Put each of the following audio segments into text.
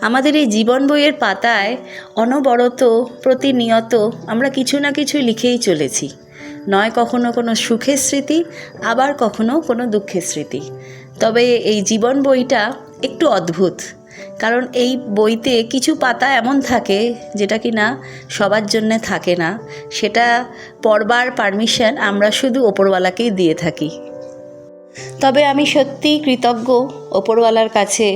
আমাদের এই জীবন বইয়ের পাতায় অনবরত প্রতিনিয়ত আমরা কিছু না কিছু লিখেই চলেছি। নয় কখনো কোনো সুখের স্মৃতি, আবার কখনো কোনো দুঃখের স্মৃতি। তবে এই জীবন বইটা একটু অদ্ভুত, কারণ এই বইতে কিছু পাতা এমন থাকে যেটা কি না সবার জন্যে থাকে না। সেটা পড়বার পারমিশন আমরা শুধু ওপরওয়ালাকেই দিয়ে থাকি। তবে আমি সত্যিই কৃতজ্ঞ ওপরওয়ালার কাছে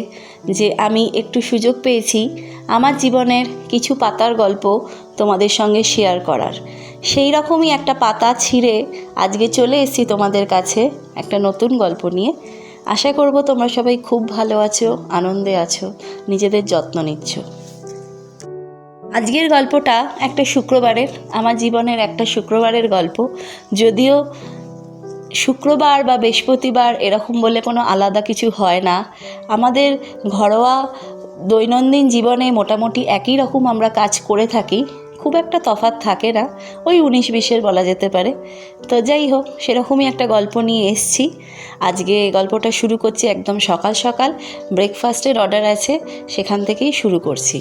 যে আমি একটু সুযোগ পেয়েছি আমার জীবনের কিছু পাতার গল্প তোমাদের সঙ্গে শেয়ার করার। সেই রকমই একটা পাতা ছিঁড়ে আজকে চলে এসেছি তোমাদের কাছে একটা নতুন গল্প নিয়ে। আশা করব তোমরা সবাই খুব ভালো আছো, আনন্দে আছো, নিজেদের যত্ন নিচ্ছ। আজকের গল্পটা একটা শুক্রবারের, আমার জীবনের একটা শুক্রবারের গল্প। যদিও শুক্রবার বা বৃহস্পতিবার এরকম বলে কোনো আলাদা কিছু হয় না। আমাদের ঘরোয়া দৈনন্দিন জীবনে মোটামুটি একই রকম আমরা কাজ করে থাকি, খুব একটা তফাৎ থাকে না, ওই উনিশ বিশের বলা যেতে পারে। তো যাই হোক, সেরকমই একটা গল্প নিয়ে এসছি। আজকে গল্পটা শুরু করছি একদম সকাল সকাল ব্রেকফাস্টের অর্ডার আছে, সেখান থেকেই শুরু করছি।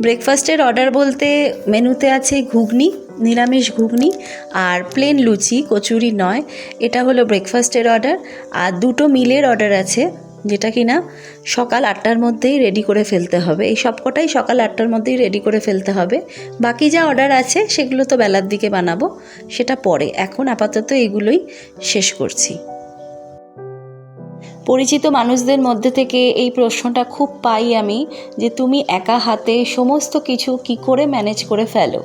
ব্রেকফাস্টের অর্ডার বলতে মেনুতে আছে ঘুগনি, নিরামিষ ঘুগনি আর প্লেন লুচি, কচুরি নয়। এটা হলো ব্রেকফাস্টের অর্ডার আর দুটো মিলের অর্ডার আছে যেটা কি না সকাল আটটার মধ্যেই রেডি করে ফেলতে হবে। এই সবকটাই সকাল আটটার মধ্যেই রেডি করে ফেলতে হবে। বাকি যা অর্ডার আছে সেগুলো তো বেলার দিকে বানাবো, সেটা পরে। এখন আপাতত এগুলোই শেষ করছি। পরিচিত মানুষদের মধ্যে থেকে এই প্রশ্নটা খুব পাই আমি যে তুমি একা হাতে সমস্ত কিছু কি করে ম্যানেজ করে ফেলো?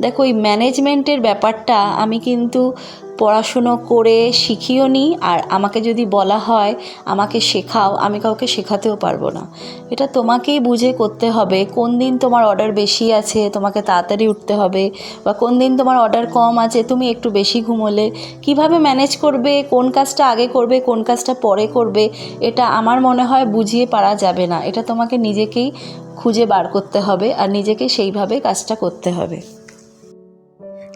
দেখো, এই ম্যানেজমেন্টের ব্যাপারটা আমি কিন্তু পড়াশুনো করে শিখিও নি আর আমাকে যদি বলা হয়, আমাকে শেখাও, আমি কাউকে শেখাতেও পারব না। এটা তোমাকেই বুঝে করতে হবে, কোন দিন তোমার অর্ডার বেশি আছে, তোমাকে তাড়াতাড়ি উঠতে হবে, বা কোন দিন তোমার অর্ডার কম আছে, তুমি একটু বেশি ঘুমোলে, কীভাবে ম্যানেজ করবে, কোন কাজটা আগে করবে, কোন কাজটা পরে করবে, এটা আমার মনে হয় বুঝিয়ে পারা যাবে না। এটা তোমাকে নিজেকেই খুঁজে বার করতে হবে আর নিজেকে সেইভাবে কাজটা করতে হবে।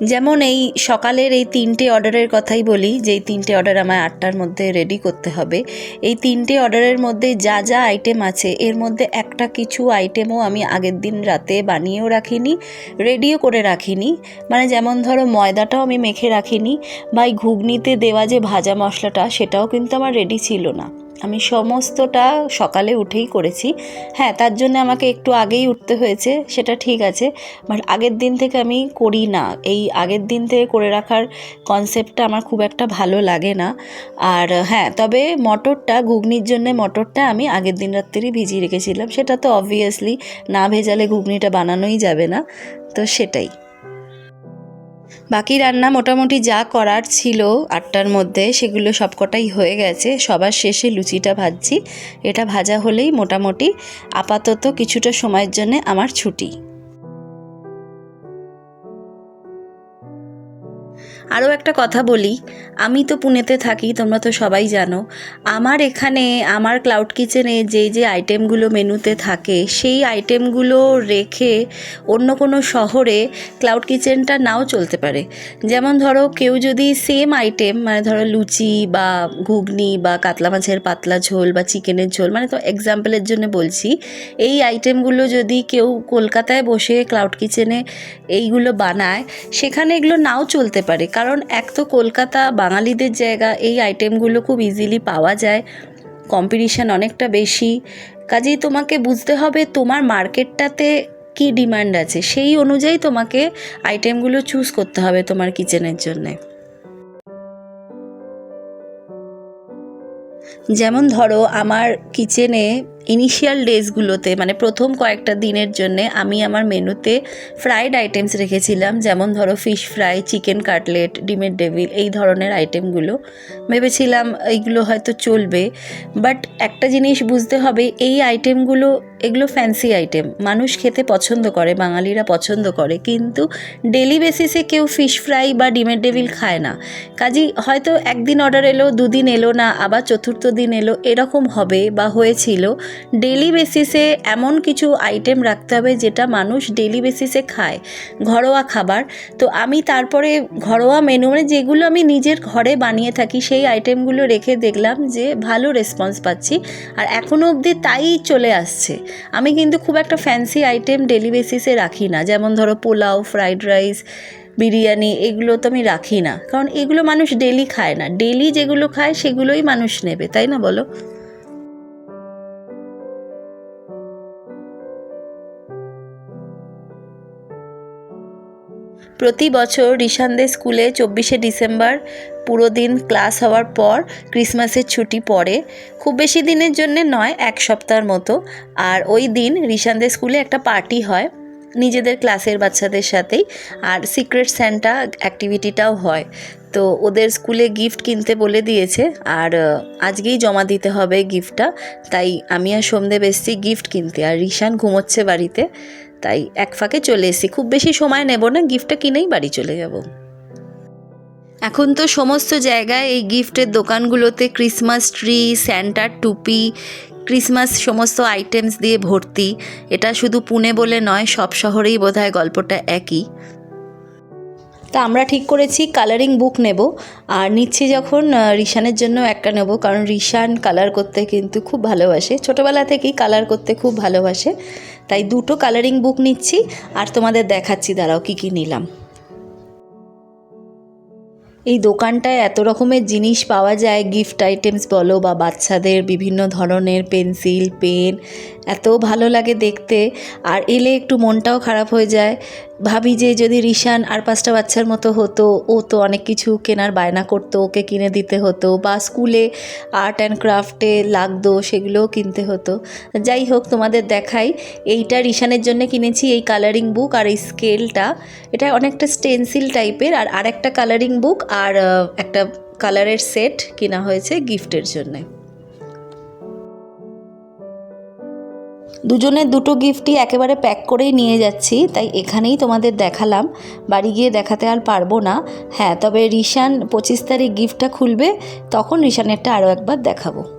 যেমন এই সকালের এই তিনটে অর্ডারের কথাই বলি যে এই তিনটে অর্ডার আমায় আটটার মধ্যে রেডি করতে হবে। এই তিনটে অর্ডারের মধ্যে যা যা আইটেম আছে, এর মধ্যে একটা কিছু আইটেমও আমি আগের দিন রাতে বানিয়েও রাখিনি রেডিও করে রাখিনি। মানে যেমন ধরো ময়দাটাও আমি মেখে রাখিনি, বা এই ঘুগনিতে দেওয়া যে ভাজা মশলাটা, সেটাও কিন্তু আমার রেডি ছিল না। আমি সমস্তটা সকালে উঠেই করেছি। হ্যাঁ তার জন্য আমাকে একটু আগেই উঠতে হয়েছে, সেটা ঠিক আছে। বাট আগের দিন থেকে আমি করি না। এই আগের দিন থেকে করে রাখার কনসেপ্টটা আমার খুব একটা ভালো লাগে না। আর হ্যাঁ তবে মটরটা, ঘুগনির জন্য মটরটা আমি আগের দিন রাত্রেই ভিজিয়ে রেখেছিলাম। সেটা তো অবভিয়াসলি না ভেজালে ঘুগনিটা বানানোই যাবে না। তো সেটাই। বাকি রান্না মোটামুটি যা করার ছিল আটটার মধ্যে, সেগুলো সবকটাই হয়ে গেছে। সবার শেষে লুচিটা ভাজছি। এটা ভাজা হলেই মোটামুটি আপাতত কিছুটা সময়ের জন্য আমার ছুটি। আরও একটা কথা বলি। আমি তো পুনেতে থাকি, তোমরা তো সবাই জানো। আমার এখানে, আমার ক্লাউড কিচেনে যেই যে আইটেমগুলো মেনুতে থাকে, সেই আইটেমগুলো রেখে অন্য কোনো শহরে ক্লাউড কিচেনটা নাও চলতে পারে। যেমন ধরো, কেউ যদি সেম আইটেম মানে ধরো লুচি বা ঘুগনি বা কাতলা মাছের পাতলা ঝোল বা চিকেনের ঝোল মানে তো এক্সাম্পলের জন্য বলছি, এই আইটেমগুলো যদি কেউ কলকাতায় বসে ক্লাউড কিচেনে এইগুলো বানায়, সেখানে এগুলো নাও চলতে পারে। কারণ এক তো কলকাতা বাঙালিদের জায়গা, এই আইটেমগুলো খুব ইজিলি পাওয়া যায়। কম্পিটিশান অনেকটা বেশি। কাজেই তোমাকে বুঝতে হবে তোমার মার্কেটটাতে কী ডিমান্ড আছে। সেই অনুযায়ী তোমাকে আইটেমগুলো চুজ করতে হবে তোমার কিচেনের জন্যে। যেমন ধরো, আমার কিচেনে ইনিশিয়াল ডেজগুলোতে মানে প্রথম কয়েকটা দিনের জন্যে আমি আমার মেনুতে ফ্রাইড আইটেমস রেখেছিলাম। যেমন ধরো ফিশ ফ্রাই চিকেন কাটলেট ডিমের ডেভিল এই ধরনের আইটেমগুলো ভেবেছিলাম এইগুলো হয়তো চলবে। বাট একটা জিনিস বুঝতে হবে, এই আইটেমগুলো এগুলো ফ্যান্সি আইটেম মানুষ খেতে পছন্দ করে, বাঙালিরা পছন্দ করে, কিন্তু ডেলি বেসিসে কেউ ফিশ ফ্রাই বা ডিমের ডেভিল খায় না। কাজেই হয়তো একদিন অর্ডার এলো, দুদিন এলো না, আবার চতুর্থ দিন এলো, এরকম হবে বা হয়েছিল। ডেলি বেসিসে এমন কিছু আইটেম রাখতে হবে যেটা মানুষ ডেলি বেসিসে খায়, ঘরোয়া খাবার। তো আমি তারপরে ঘরোয়া মেনু মানে যেগুলো আমি নিজের ঘরে বানিয়ে থাকি, সেই আইটেমগুলো রেখে দেখলাম যে ভালো রেসপন্স পাচ্ছি। আর এখনও অবধি তাই চলে আসছে। আমি কিন্তু খুব একটা ফ্যান্সি আইটেম ডেলি বেসিসে রাখি না। যেমন ধরো পোলাও ফ্রাইড রাইস বিরিয়ানি, এগুলো তো আমি রাখি না। কারণ এগুলো মানুষ ডেলি খায় না। ডেলি যেগুলো খায় সেগুলোই মানুষ নেবে, তাই না বলো? প্রতি বছর রিশানদের স্কুলে চব্বিশে ডিসেম্বর পুরো দিন ক্লাস হওয়ার পর ক্রিসমাসের ছুটি পড়ে। খুব বেশি দিনের জন্যে নয়, এক সপ্তাহের মতো। আর ওই দিন রিশানদের স্কুলে একটা পার্টি হয় নিজেদের ক্লাসের বাচ্চাদের সাথেই। আর সিক্রেট স্যান্টা অ্যাক্টিভিটিটাও হয়। তো ওদের স্কুলে গিফট কিনতে বলে দিয়েছে। আর আজকেই জমা দিতে হবে গিফটটা। তাই আমি আর সোমদেব এসেছি গিফট কিনতে। আর রিশান ঘুমোচ্ছে বাড়িতে। তাই এক ফাঁকে চলে এসেছি। খুব বেশি সময় নেব না গিফটটা কিনেই বাড়ি চলে যাব। এখন তো সমস্ত জায়গায় এই গিফটের দোকানগুলোতে ক্রিসমাস ট্রি স্যান্টার টুপি ক্রিসমাস সমস্ত আইটেমস দিয়ে ভর্তি। এটা শুধু পুনে বলে নয় সব শহরেই বোধহয় গল্পটা একই। তা আমরা ঠিক করেছি কালারিং বুক নেব। আর নিচ্ছি যখন রিশানের জন্য একটা নেব কারণ রিশান কালার করতে কিন্তু খুব ভালোবাসে। ছোটোবেলা থেকেই কালার করতে খুব ভালোবাসে। তাই দুটো কালারিং বুক নিচ্ছি আর তোমাদের দেখাচ্ছি, দাঁড়াও কী কী নিলাম। এই দোকানটায় এত রকমের জিনিস পাওয়া যায় গিফট আইটেমস বলো বা বাচ্চাদের বিভিন্ন ধরনের পেন্সিল পেন এত ভালো লাগে দেখতে। আর এলে একটু মনটাও খারাপ হয়ে যায়। ভাবি যে যদি রিশান আর পাঁচটা বাচ্চার মতো হতো, ও তো অনেক কিছু কেনার বায়না করতো, ওকে কিনে দিতে হতো বা স্কুলে আর্ট অ্যান্ড ক্রাফটে লাগতো, সেগুলোও কিনতে হতো। যাই হোক, তোমাদের দেখাই। এইটা রিশানের জন্য কিনেছি এই কালারিং বুক আর এই স্কেলটা এটা অনেকটা স্টেন্সিল টাইপের আর আরেকটা কালারিং বুক আর একটা কালারের সেট কেনা হয়েছে গিফটের জন্যে। দুজনের দুটো গিফটই একেবারে প্যাক করেই নিয়ে যাচ্ছি, তাই এখানেই তোমাদের দেখালাম। বাড়ি গিয়ে দেখাতে আর পারব না। হ্যাঁ তবে রিশান পঁচিশ তারিখ গিফটটা খুলবে, তখন রিশানেরটা আরও একবার দেখাবো।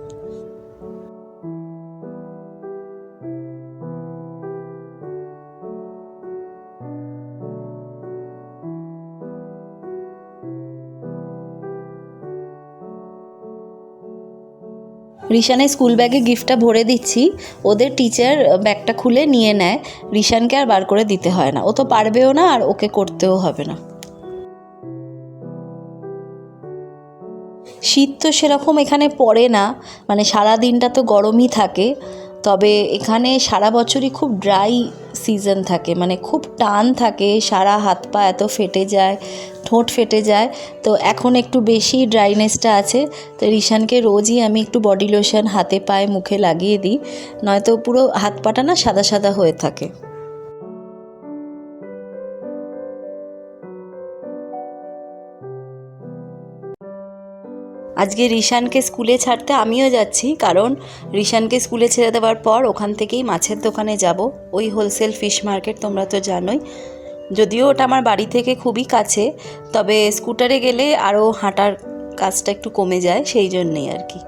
রিশানের স্কুল ব্যাগে গিফটটা ভরে দিচ্ছি। ওদের টিচার ব্যাগটা খুলে নিয়ে নেয়। রিশানকে আর বার করে দিতে হয় না। ও তো পারবেও না আর ওকে করতেও হবে না। শীত তো সেরকম এখানে পড়ে না। মানে সারা দিনটা তো গরমই থাকে। তবে এখানে সারা বছরই খুব ড্রাই সিজন থাকে মানে খুব টান থাকে, সারা হাত পা এত ফেটে যায়, ঠোঁট ফেটে যায়, তো এখন একটু বেশি ড্রাইনেসটা আছে, তো রিশানকে রোজই আমি একটু বডি লোশন হাতে পায়ে মুখে লাগিয়ে দিই, নয়তো পুরো হাত পাটা না সাদা সাদা হয়ে থাকে। আজকে রিশানকে স্কুলে ছাড়তে আমিও যাচ্ছি, কারণ রিশানকে স্কুলে ছেড়ে দেওয়ার পর ওখান থেকেই মাছের দোকানে যাব। ওই হোলসেল ফিশ মার্কেট তোমরা তো জানোই। যদিও ওটা আমার বাড়ি থেকে খুবই কাছে, তবে স্কুটারে গেলে আরও হাঁটার কাজটা একটু কমে যায়, সেই জন্যেই আর কি।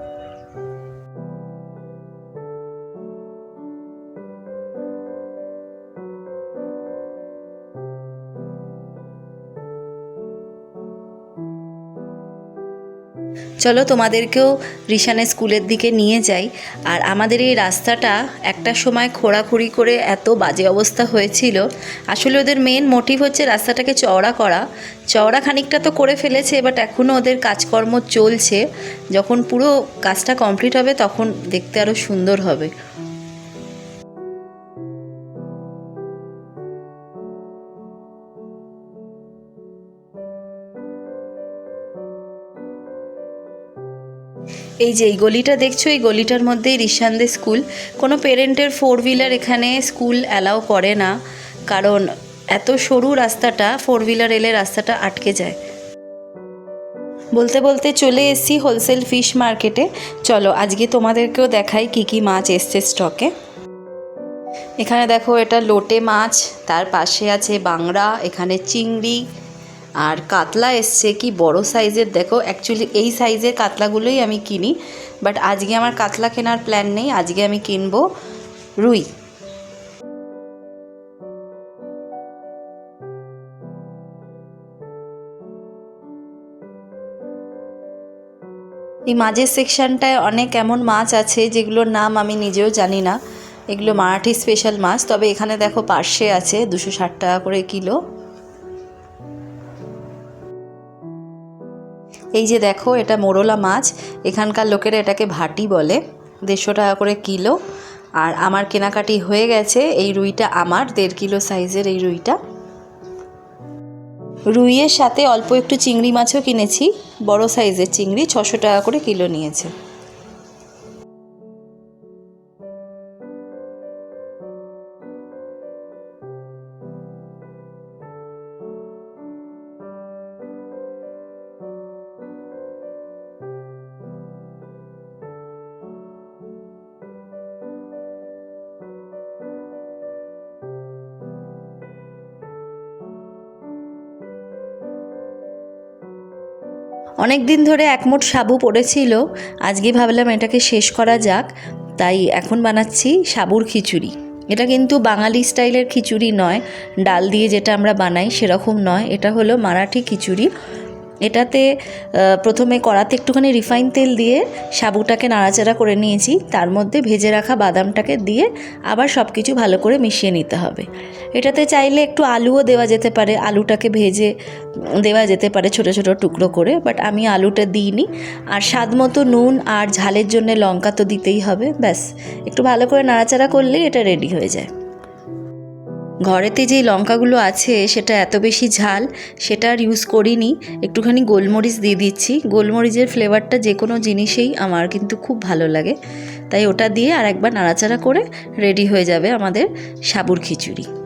চলো তোমাদেরকেও রিশানের স্কুলের দিকে নিয়ে যাই। আর আমাদের এই রাস্তাটা একটা সময় খোঁড়াখুড়ি করে এত বাজে অবস্থা হয়েছিল। আসলে ওদের মেন মোটিভ হচ্ছে রাস্তাটাকে চওড়া করা। চওড়া খানিকটা তো করে ফেলেছে বাট এখনও ওদের কাজকর্ম চলছে। যখন পুরো কাজটা কমপ্লিট হবে, তখন দেখতে আরও সুন্দর হবে। এই যে এই গলিটা দেখছ, এই গলিটার মধ্যেই রিশানদের স্কুল। কোনো পেরেন্টের ফোর হুইলার এখানে স্কুল অ্যালাউ করে না, কারণ এত সরু রাস্তাটা ফোর হুইলার এলে রাস্তাটা আটকে যায়। বলতে বলতে চলে এসেছি হোলসেল ফিশ মার্কেটে চলো, আজকে তোমাদেরকেও দেখাই কি কি মাছ এসছে স্টকে এখানে দেখো, এটা লোটে মাছ, তার পাশে আছে বাংরা, এখানে চিংড়ি আর কাতলা এসছে কি বড় সাইজের? দেখো অ্যাকচুয়ালি এই সাইজের কাতলাগুলোই আমি কিনি বাট আজকে আমার কাতলা কেনার প্ল্যান নেই, আজকে আমি কিনবো রুই। এই মাঝের সেকশনটায় অনেক এমন মাছ আছে, যেগুলোর নাম আমি নিজেও জানি না। এগুলো মারাঠি স্পেশাল মাছ, তবে এখানে দেখো পার্শে আছে, দুশো ষাট টাকা করে কিলো। এই যে দেখো, এটা মোরলা মাছ। এখানকার লোকেরা এটাকে ভাটি বলে, দেড়শো টাকা করে কিলো। আর আমার কেনাকাটি হয়ে গেছে, এই রুইটা আমার, দেড় কিলো সাইজের এই রুইটা। রুইয়ের সাথে অল্প একটু চিংড়ি মাছও কিনেছি, বড় সাইজের চিংড়ি, ছশো টাকা করে কিলো নিয়েছে। অনেক দিন ধরে একমোট সাবু পড়েছিল। আজকে ভাবলাম এটাকে শেষ করা যাক। তাই এখন বানাচ্ছি সাবুর খিচুড়ি। এটা কিন্তু বাঙালি স্টাইলের খিচুড়ি নয়। ডাল দিয়ে যেটা আমরা বানাই সেরকম নয়। এটা হলো মারাঠি খিচুড়ি। এটাতে প্রথমে কড়াতে একটুখানি রিফাইন তেল দিয়ে সাবুটাকে নাড়াচাড়া করে নিয়েছি। তার মধ্যে ভেজে রাখা বাদামটাকে দিয়ে আবার সব কিছু ভালো করে মিশিয়ে নিতে হবে। এটাতে চাইলে একটু আলুও দেওয়া যেতে পারে। আলুটাকে ভেজে দেওয়া যেতে পারে ছোট ছোট টুকরো করে, বাট আমি আলুটা দিইনি। আর স্বাদ মতো নুন আর ঝালের জন্য লঙ্কা তো দিতেই হবে, ব্যাস। একটু ভালো করে নাড়াচাড়া করলেই এটা রেডি হয়ে যায়। ঘরেতে যে লঙ্কাগুলো আছে, সেটা এত বেশি ঝাল, সেটা আর ইউজ করিনি। একটুখানি গোলমরিচ দিয়ে দিচ্ছি। গোলমরিচের ফ্লেভারটা যে কোনো জিনিসেই আমার কিন্তু খুব ভালো লাগে। তাই ওটা দিয়ে আর একবার নাড়াচাড়া করে রেডি হয়ে যাবে আমাদের সাবুর খিচুড়ি।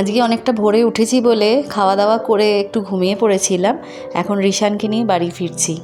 আজকে অনেকটা ভোরে উঠেছি বলে খাওয়া দাওয়া করে একটু ঘুমিয়ে পড়েছিলাম। এখন রিশানকে নিয়ে বাড়ি ফিরছি।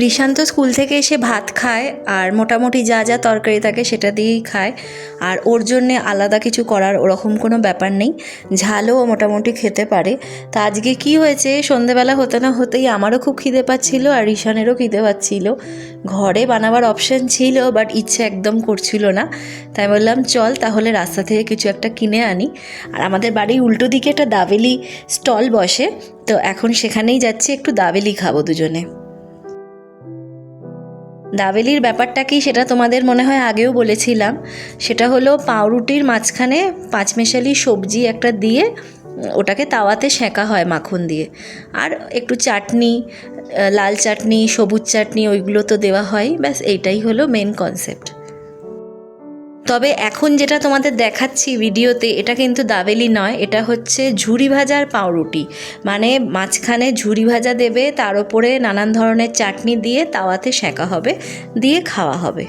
রিশান তো স্কুল থেকে এসে ভাত খায় আর মোটামুটি যা যা তরকারি থাকে সেটা দিয়েই খায়। আর ওর জন্যে আলাদা কিছু করার ওরকম কোনো ব্যাপার নেই। ঝালও মোটামুটি খেতে পারে। তা আজকে কি হয়েছে? সন্ধেবেলা হতে না হতেই আমারও খুব খিদে পাচ্ছিল আর রিশানেরও খিদে পাচ্ছিল। ঘরে বানাবার অপশন ছিল বাট ইচ্ছে একদম করছিল না। তাই বললাম, চল তাহলে রাস্তা থেকে কিছু একটা কিনে আনি। আর আমাদের বাড়ির উল্টো দিকে একটা দাবেলি স্টল বসে, তো এখন সেখানেই যাচ্ছি, একটু দাবেলি খাব দুজনে। দাবেলির ব্যাপারটা কি সেটা তোমাদের মনে হয় আগেও বলেছিলাম? সেটা হলো পাউরুটির মাঝখানে পাঁচমেশালি সবজি একটা দিয়ে ওটাকে তাওয়াতে সেঁকা হয় মাখন দিয়ে। আর একটু চাটনি লাল চাটনি, সবুজ চাটনি, ওইগুলো তো দেওয়া হয়, ব্যাস, এইটাই হলো মেন কনসেপ্ট তবে এখন যেটা তোমাদের দেখাচ্ছি ভিডিওতে, এটা কিন্তু দাবেলি নয়, এটা হচ্ছে ঝুড়ি ভাজার পাউরুটি। মানে মাঝখানে ঝুড়ি ভাজা দেবে, তার উপরে নানান ধরনের চাটনি দিয়ে তাওয়াতে সেঁকা হবে, দিয়ে খাওয়া হবে।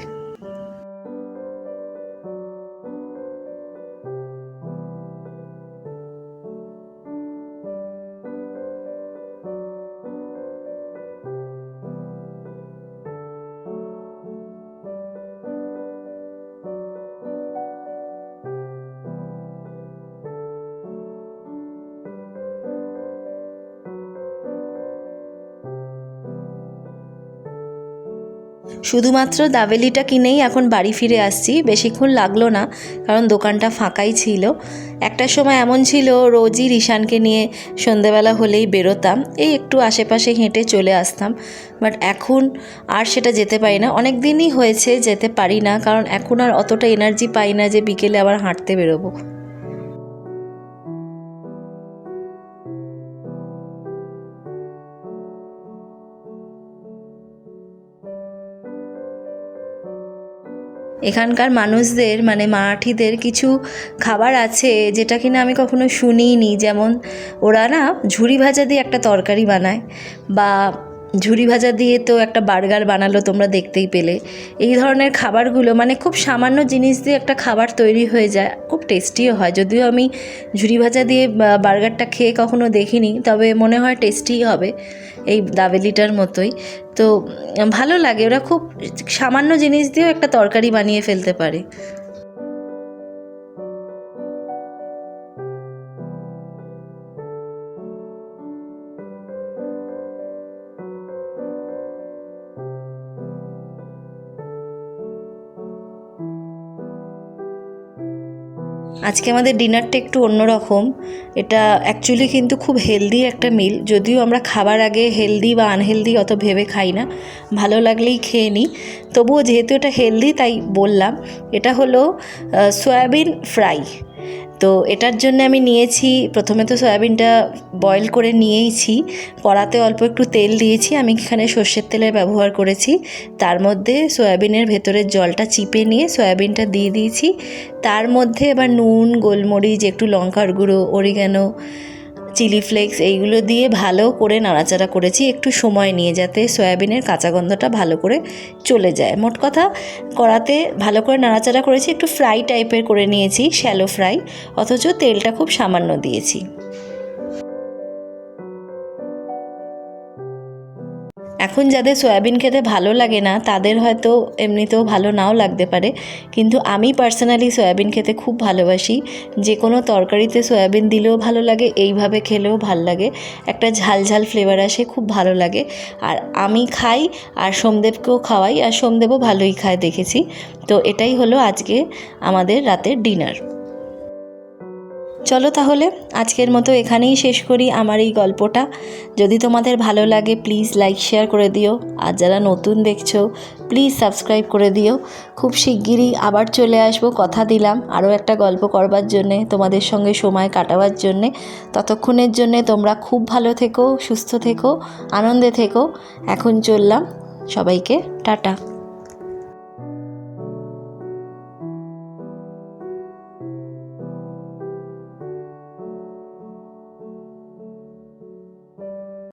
শুধুমাত্র দাবেলিটা কিনেই এখন বাড়ি ফিরে আসছি, বেশিক্ষণ লাগল না, কারণ দোকানটা ফাঁকাই ছিল। একটা সময় এমন ছিল, রোজই রিশানকে নিয়ে সন্ধেবেলা হলেই বেরোতাম, এই একটু আশেপাশে হেঁটে চলে আসতাম। বাট এখন আর সেটা যেতে পারি না। অনেক দিনই হয়েছে যেতে পারি না, কারণ এখন আর অতটা এনার্জি পাই না যে বিকেলে আবার হাঁটতে বেরোবো। এখানকার মানুষদের মানে মারাঠিদের কিছু খাবার আছে যেটা কিনা আমি কখনো শুনিনি যেমন ওরা না ঝুড়ি ভাজা দিয়ে একটা তরকারি বানায় বা ঝুরি ভাজা দিয়ে তো একটা বার্গার বানালো তোমরা দেখতেই পেলে। এই ধরনের খাবারগুলো মানে খুব সামান্য জিনিস দিয়ে একটা খাবার তৈরি হয়ে যায়, খুব টেস্টিও হয়। যদিও আমি ঝুরি ভাজা দিয়ে বার্গারটা খেয়ে কখনো দেখিনি, তবে মনে হয় টেস্টিই হবে এই দাবেলিটার মতোই। তো ভালো লাগে, ওরা খুব সামান্য জিনিস দিয়েও একটা তরকারি বানিয়ে ফেলতে পারে। আজকে আমাদের ডিনারটা একটু অন্যরকম। এটা অ্যাকচুয়ালি কিন্তু খুব হেলদি একটা মিল যদিও আমরা খাবার আগে হেলদি বা আনহেলদি অত ভেবে খাই না। ভালো লাগলেই খেয়ে নিই। তবুও যেহেতু এটা হেলদি তাই বললাম, এটা হলো সয়াবিন ফ্রাই তো এটার জন্য আমি নিয়েছি, প্রথমে তো সয়াবিনটা বয়েল করে নিয়েইছি, কড়াতে অল্প একটু তেল দিয়েছি, আমি এখানে সর্ষের তেলের ব্যবহার করেছি। তার মধ্যে সয়াবিনের ভেতরের জলটা চিপে নিয়ে সয়াবিনটা দিয়ে দিয়েছি। তার মধ্যে এবার নুন, গোলমরিচ, একটু লঙ্কার গুঁড়ো, অরিগানো চিলি ফ্লেক্স এইগুলো দিয়ে ভালো করে নাড়াচাড়া করেছি, একটু সময় নিয়ে যাতে সয়াবিনের কাঁচা গন্ধটা ভালো করে চলে যায়। মোট কথা, কড়াতে ভালো করে নাড়াচাড়া করেছি, একটু ফ্রাই টাইপের করে নিয়েছি শ্যালো ফ্রাই অথচ তেলটা খুব সামান্য দিয়েছি। এখন যাদের সয়াবিন খেতে ভালো লাগে না, তাদের হয়তো এমনিতেও ভালো নাও লাগতে পারে। কিন্তু আমি পার্সোনালি সয়াবিন খেতে খুব ভালোবাসি। যে কোনো তরকারিতে সয়াবিন দিলেও ভালো লাগে, এইভাবে খেলেও ভালো লাগে। একটা ঝাল ঝাল ফ্লেভার আসে, খুব ভালো লাগে। আর আমি খাই, আর সোমদেবকেও খাওয়াই, আর সোমদেবও ভালোই খায়, দেখেছি। তো এটাই হলো আজকে আমাদের রাতের ডিনার চলো তাহলে, আজকের মতো এখানেই শেষ করি আমার এই গল্পটা। যদি তোমাদের ভালো লাগে প্লিজ লাইক শেয়ার করে দিও। আর যারা নতুন দেখছ প্লিজ সাবস্ক্রাইব করে দিও। খুব শিগগিরই আবার চলে আসব, কথা দিলাম আরও একটা গল্প করবার জন্যে, তোমাদের সঙ্গে সময় কাটাবার জন্যে। ততক্ষণের জন্যে তোমরা খুব ভালো থেকো, সুস্থ থেকো, আনন্দে থেকো। এখন চললাম, সবাইকে টাটা।